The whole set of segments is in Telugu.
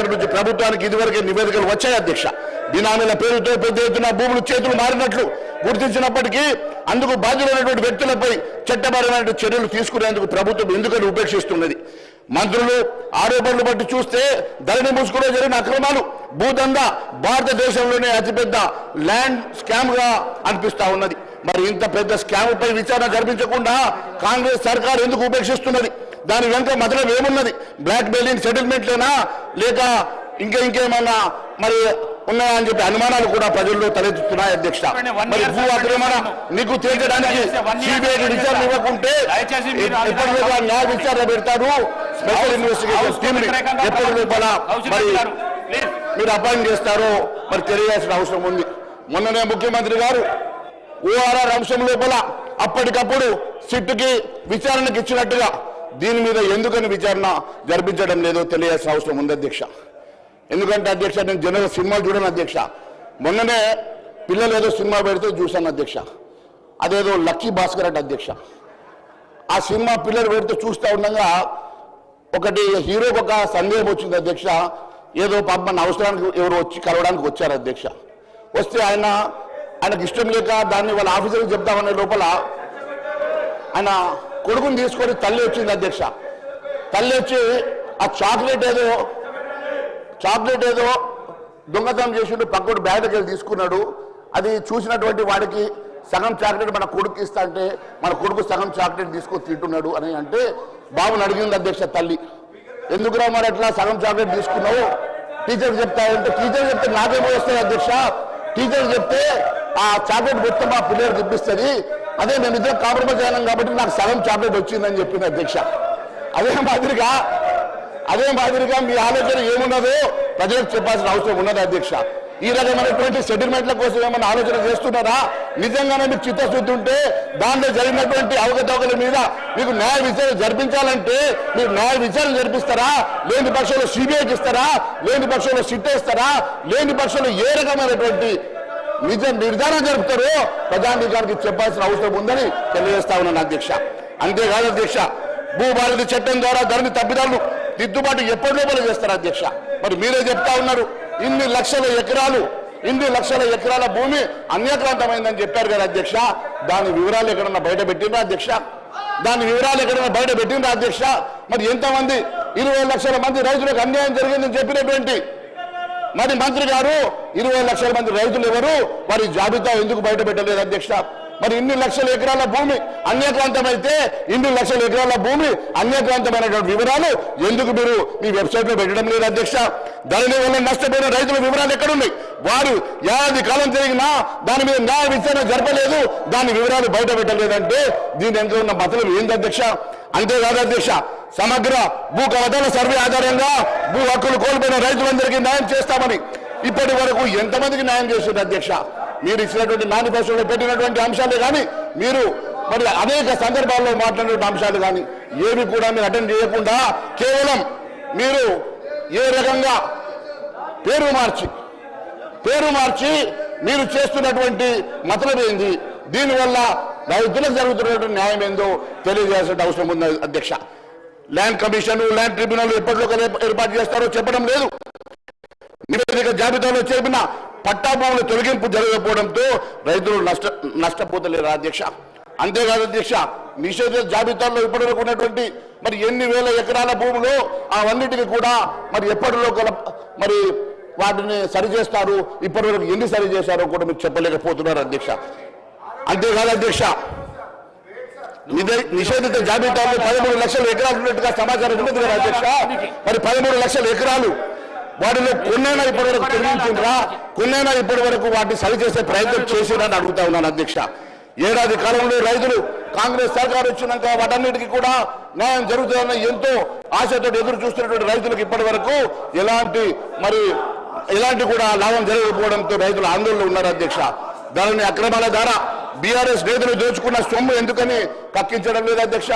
సెక్రటరీ నుంచి ప్రభుత్వానికి ఇదివరకే నివేదికలు వచ్చాయి అధ్యక్ష. బినామీల పేరుతో పెద్ద ఎత్తున భూములు చేతులు మారినట్లు గుర్తించినప్పటికీ అందుకు బాధ్యులైనటువంటి వ్యక్తులపై చట్టపరమైన చర్యలు తీసుకునేందుకు ప్రభుత్వం ఎందుకని ఉపేక్షిస్తున్నది? మంత్రులు ఆరోపణలు బట్టి చూస్తే ధరణి ముసుగులో జరిగిన అక్రమాలు భూదందా భారతదేశంలోనే అతిపెద్ద ల్యాండ్ స్కామ్గా అనిపిస్తా ఉన్నది. మరి ఇంత పెద్ద స్కామ్ పై విచారణ జరిపించకుండా కాంగ్రెస్ సర్కార్ ఎందుకు ఉపేక్షిస్తున్నది? దాని వెనుక మొదలం ఏమున్నది? బ్లాక్ మెయిలింగ్ సెటిల్మెంట్లేనా? లేక ఇంకా ఇంకేమన్నా మరి ఉన్నాయా అని చెప్పి అనుమానాలు కూడా ప్రజల్లో తలెత్తుతున్నాయి అధ్యక్ష. మరి భూ నీకు తేల్చడానికి సిబిఐ విచారణ ఇవ్వకుంటే దయచేసి మీరు ఆ ఎప్పటి విధంగా లోపల న్యాయ విచారణ పెడతారు? స్పెషల్ ఇన్వెస్టిగేషన్ టీమ్ ఎప్పటి లోపల మరి మీరు అపాయింట్ చేస్తారో మరి తెలియాల్సిన అవసరం ఉంది. మొన్ననే ముఖ్యమంత్రి గారు ఓఆర్ఆర్ అంశం లోపల అప్పటికప్పుడు సిట్టుకి విచారణకి ఇచ్చినట్టుగా దీని మీద ఎందుకని విచారణ జరిపించడం లేదో తెలియాల్సిన అవసరం ఉంది అధ్యక్ష. ఎందుకంటే అధ్యక్ష నేను జనరల్ సినిమాలు చూడను అధ్యక్ష. మొన్ననే పిల్లలు ఏదో సినిమా పెడితే చూశాను అధ్యక్ష. అదేదో లక్కీ భాస్కర్ అంటే అధ్యక్ష. ఆ సినిమా పిల్లలు పెడితే చూస్తూ ఉండగా ఒకటి హీరోకి ఒక సందేహం వచ్చింది అధ్యక్ష. ఏదో పాప అవసరానికి ఎవరు వచ్చి కలవడానికి వచ్చారు అధ్యక్ష. వస్తే ఆయన ఆయనకు ఇష్టం లేక దాన్ని వాళ్ళ ఆఫీసర్కి చెప్తామనే లోపల ఆయన కొడుకుని తీసుకొని తల్లి వచ్చింది అధ్యక్ష. తల్లి వచ్చి ఆ చాక్లెట్ ఏదో చాక్లెట్ ఏదో దొంగతనం చేసిండు పక్కడు బ్యాగ్ దగ్గర తీసుకున్నాడు. అది చూసినటువంటి వాడికి సగం చాక్లెట్ మన కొడుకు ఇస్తా అంటే మన కొడుకు సగం చాక్లెట్ తీసుకొని తింటున్నాడు అని అంటే బాబుని అడిగింది అధ్యక్ష తల్లి. ఎందుకురా మరి అట్లా సగం చాక్లెట్ తీసుకున్నావు? టీచర్ చెప్తాయంటే టీచర్ చెప్తే నాకేమో వస్తుంది అధ్యక్ష? టీచర్ చెప్తే ఆ చాక్లెట్ మొత్తం మా పిల్లలు ఇప్పిస్తుంది. అదే మేము ఇద్దరం కాంప్రమైజ్ అయినాం కాబట్టి నాకు సగం చాక్లెట్ వచ్చిందని చెప్పింది అధ్యక్ష. అదే మాదిరిగా అదే మాదిరిగా మీ ఆలోచన ఏమున్నదో ప్రజలకు చెప్పాల్సిన అవసరం ఉన్నది అధ్యక్ష. ఈ రకమైనటువంటి సెటిల్మెంట్ల కోసం ఏమైనా ఆలోచన చేస్తున్నారా? నిజంగానే మీకు చిత్తశుద్ధి ఉంటే దాంట్లో జరిగినటువంటి అవకతవకల మీద మీకు న్యాయ విచారణ జరిపించాలంటే మీరు న్యాయ విచారణ జరిపిస్తారా? లేని పక్షంలో సిబిఐకి ఇస్తారా? లేని పక్షంలో సిట్ ఇస్తారా లేని పక్షంలో ఏ రకమైనటువంటి నిజ నిర్ధారణ జరుపుతారో. ప్రజానీకానికి చెప్పాల్సిన అవసరం ఉందని తెలియజేస్తా ఉన్నాను అధ్యక్ష. అంతేకాదు అధ్యక్ష భూభారతి చట్టం ద్వారా ధరని తప్పిదాలను దిద్దుబాటు ఎప్పటి లోపల చేస్తారు అధ్యక్ష? మరి మీరే చెప్తా ఉన్నారు ఇన్ని లక్షల ఎకరాలు ఇన్ని లక్షల ఎకరాల భూమి అన్యక్రాంతమైందని చెప్పారు కదా అధ్యక్ష. దాని వివరాలు ఎక్కడన్నా బయట పెట్టిండ్రా అధ్యక్ష? దాని వివరాలు ఎక్కడన్నా బయట పెట్టిండ్రా అధ్యక్ష? మరి ఎంతమంది ఇరవై లక్షల మంది రైతులకు అన్యాయం జరిగిందని చెప్పినటువంటి మరి మంత్రి గారు ఇరవై లక్షల మంది రైతులు ఎవరు? వారి జాబితా ఎందుకు బయట పెట్టలేదు అధ్యక్ష? మరి ఇన్ని లక్షల ఎకరాల భూమి అన్యక్రాంతమైతే ఇన్ని లక్షల ఎకరాల భూమి అన్యక్రాంతమైనటువంటి వివరాలు ఎందుకు మీరు మీ వెబ్సైట్లో పెట్టడం లేదు అధ్యక్ష? దాని వల్ల నష్టపోయిన రైతుల వివరాలు ఎక్కడున్నాయి? వారు ఏడాది కాలం జరిగినా దాని మీద న్యాయ విచారణ జరపలేదు దాని వివరాలు బయట పెట్టలేదంటే దీని ఎంత ఉన్న మతలు ఏంది అధ్యక్ష? అంతేకాదు అధ్యక్ష సమగ్ర భూ కవతల సర్వే ఆధారంగా భూ హక్కులు కోల్పోయిన రైతులందరికీ న్యాయం చేస్తామని ఇప్పటి వరకు ఎంతమందికి న్యాయం చేస్తుంది అధ్యక్ష? మీరు ఇచ్చినటువంటి మేనిఫెస్టోలో పెట్టినటువంటి అంశాలే కానీ మీరు మరి అనేక సందర్భాల్లో మాట్లాడినటువంటి అంశాలు కానీ ఏవి కూడా మీరు అటెండ్ చేయకుండా కేవలం మీరు ఏ రకంగా పేరు మార్చి పేరు మార్చి మీరు చేస్తున్నటువంటి మతలం ఏంది? దీనివల్ల రైతులకు జరుగుతున్నటువంటి న్యాయం ఏందో తెలియజేయాల్సిన అవసరం ఉంది అధ్యక్ష. ల్యాండ్ కమిషన్ ల్యాండ్ ట్రిబ్యునల్ ఎప్పటిలో ఏర్పాటు చేస్తారో చెప్పడం లేదు. నివేదిక జాబితాలో చేరిన పట్టా భూముల తొలగింపు జరగకపోవడంతో రైతులు నష్ట నష్టపోతలేరు అధ్యక్ష. అంతేకాదు అధ్యక్ష నిషేధ జాబితాలో ఇప్పటివరకు ఉన్నటువంటి మరి ఎన్ని వేల ఎకరాల భూములు అవన్నిటిని కూడా మరి ఎప్పటిలో మరి వాటిని సరిచేస్తారు ఇప్పటివరకు ఎన్ని సరి చేశారో కూడా మీరు చెప్పలేకపోతున్నారు అధ్యక్ష. అంతేకాదు అధ్యక్ష నిషేధిత జాబితాలో పదమూడు లక్షల ఎకరాలు ఉన్నట్టుగా సమాచారం ఉన్నది కదా అధ్యక్ష. మరి పదమూడు లక్షల ఎకరాలు వాటిలో కొన్నైనా ఇప్పటి వరకు తొలగించిండ్రా కొన్నైనా ఇప్పటి వరకు వాటిని సరిచేసే ప్రయత్నం చేసిరని అడుగుతా ఉన్నాను అధ్యక్ష. ఏడాది కాలంలో రైతులు కాంగ్రెస్ సర్కార్ వచ్చినాక వాటన్నిటికీ కూడా న్యాయం జరుగుతుందని ఎంతో ఆశతో ఎదురు చూస్తున్నటువంటి రైతులకు ఇప్పటి వరకు ఎలాంటి మరి ఎలాంటి కూడా లాభం జరగకపోవడంతో రైతులు ఆందోళన ఉన్నారు అధ్యక్ష. దానిని అక్రమాల ద్వారా బీఆర్ఎస్ నేతలు దోచుకున్న సొమ్ము ఎందుకని కక్కించడం లేదు అధ్యక్ష.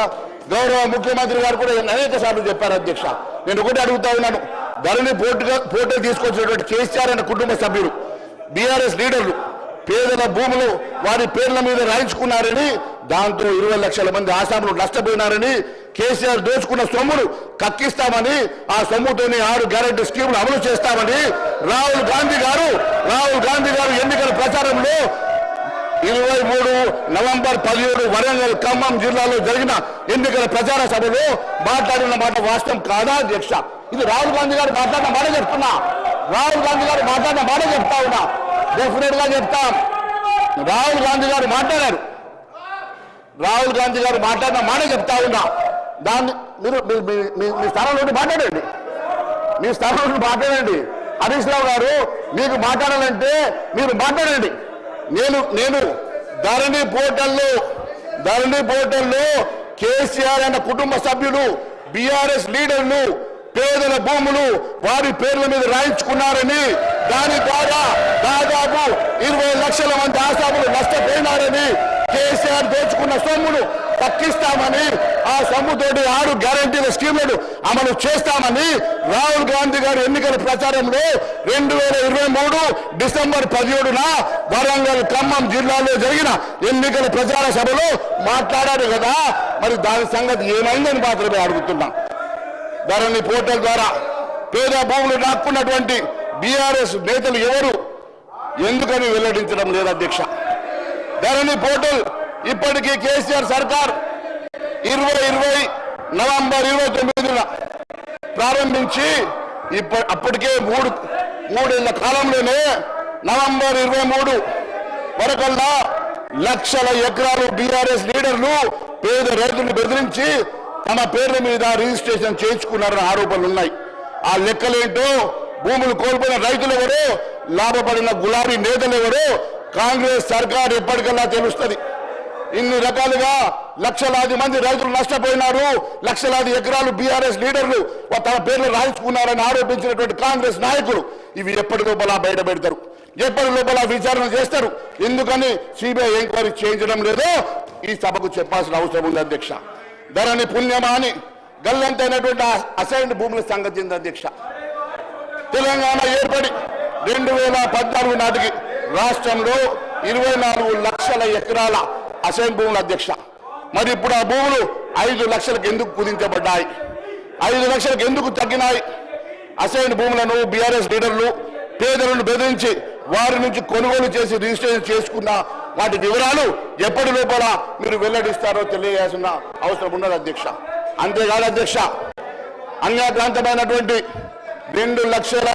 గౌరవ ముఖ్యమంత్రి గారు కూడా అనేక సార్లు చెప్పారు అధ్యక్ష. నేను ఒకటి అడుగుతా ఉన్నాను. ధరణి పోటుగా పోటీ తీసుకొచ్చినటువంటి కేసీఆర్ అనే కుటుంబ సభ్యులు బీఆర్ఎస్ లీడర్లు పేదల భూములు వారి పేర్ల మీద రాయించుకున్నారని దాంతో ఇరవై లక్షల మంది ఆసాములు నష్టపోయినారని కేసీఆర్ దోచుకున్న సొమ్మును కక్కిస్తామని ఆ సొమ్ముతోనే ఆరు గ్యారెంటీ స్కీములు అమలు చేస్తామని రాహుల్ గాంధీ గారు రాహుల్ గాంధీ గారు ఎన్నికల ప్రచారంలో ఇరవై మూడు నవంబర్ పదిహేడు వరంగల్ ఖమ్మం జిల్లాలో జరిగిన ఎన్నికల ప్రచార సభలో మాట్లాడిన మాట వాస్తవం కాదా అధ్యక్ష? ఇది రాహుల్ గాంధీ గారు మాట్లాడిన మాట చెప్తున్నా. రాహుల్ గాంధీ గారు మాట్లాడిన మాట చెప్తా ఉన్నా. డెఫినెట్గా చెప్తాం. రాహుల్ గాంధీ గారు మాట్లాడారు. రాహుల్ గాంధీ గారు మాట్లాడిన మాట చెప్తా ఉన్నా. దాన్ని మీరు మీ- మీ- స్థానంలో మాట్లాడండి. మీ స్థానంలో మాట్లాడండి. హరీష్ రావు గారు మీకు మాట్లాడాలంటే మీరు మాట్లాడండి. నేను నేను ధరణి పోర్టల్లో ధరణి పోర్టల్లో కేసీఆర్ అన్న కుటుంబ సభ్యులు బీఆర్ఎస్ లీడర్లు పేదల భూములు వారి పేర్ల మీద రాయించుకున్నారని దాని ద్వారా దాదాపు ఇరవై లక్షల మంది ఆశాములు నష్టపోయినారని కేసీఆర్ దోచుకున్న సొమ్మును తక్కిస్తామని ఆ సొమ్ముతోటి ఆరు గ్యారంటీల స్కీములను అమలు చేస్తామని రాహుల్ గాంధీ గారు ఎన్నికల ప్రచారంలో రెండు వేల ఇరవై మూడు డిసెంబర్ పదిహేడున వరంగల్ ఖమ్మం జిల్లాలో జరిగిన ఎన్నికల ప్రచార సభలో మాట్లాడారు కదా. మరి దాని సంగతి ఏమైందని మాత్రమే అడుగుతున్నాం. ధరణి పోర్టల్ ద్వారా పేద భూములు దాక్కున్నటువంటి బీఆర్ఎస్ నేతలు ఎవరు? ఎందుకని వెల్లడించడం లేదు అధ్యక్ష. ధరణి పోర్టల్ ఇప్పటికీ కేసీఆర్ సర్కార్ ఇరవై ఇరవై నవంబర్ ఇరవై తొమ్మిదిన ప్రారంభించి ఇప్పటి అప్పటికే మూడు మూడేళ్ళ కాలంలోనే నవంబర్ ఇరవై మూడు వరకల్లా లక్షల ఎకరాలు బీఆర్ఎస్ లీడర్లు పేద రైతులు బెదిరించి తమ పేర్ల మీద రిజిస్ట్రేషన్ చేయించుకున్నారని ఆరోపణలు ఉన్నాయి. ఆ లెక్కలేంటో భూములు కోల్పోయిన రైతులు ఎవరో లాభపడిన గులాబీ నేతలు ఎవరో కాంగ్రెస్ సర్కార్ ఎప్పటికల్లా తెలుస్తుంది. ఇన్ని రకాలుగా లక్షలాది మంది రైతులు నష్టపోయినారు లక్షలాది ఎకరాలు బీఆర్ఎస్ లీడర్లు తమ పేర్లు రాయించుకున్నారని ఆరోపించినటువంటి కాంగ్రెస్ నాయకులు ఇవి ఎప్పటి లోపల బయట పెడతారు? ఎప్పటి లోపల విచారణ చేస్తారు? ఎందుకని సిబిఐ ఎంక్వైరీ చేయించడం లేదో ఈ సభకు చెప్పాల్సిన అవసరం ఉంది అధ్యక్ష. ధరణి పుణ్యమా అని గల్లంతైనటువంటి అసైన్డ్ భూముల సంగతి ఏంది అధ్యక్ష? తెలంగాణ ఏర్పడి రెండు వేల పద్నాలుగు నాటికి రాష్ట్రంలో ఇరవై నాలుగు లక్షల ఎకరాల అసైన్ భూముల అధ్యక్ష. మరి ఇప్పుడు ఆ భూములు ఐదు లక్షలకు ఎందుకు కుదించబడ్డాయి? ఐదు లక్షలకు ఎందుకు తగ్గినాయి? అసైన్ భూములను బీఆర్ఎస్ లీడర్లు పేదలను బెదిరించి వారి నుంచి కొనుగోలు చేసి రిజిస్ట్రేషన్ చేసుకున్న వాటి వివరాలు ఎప్పటి లోపల మీరు వెల్లడిస్తారో తెలియజేయాల్సిన అవసరం ఉన్నది అధ్యక్ష. అంతేకాదు అధ్యక్ష అన్యాక్రాంతమైనటువంటి రెండు లక్షల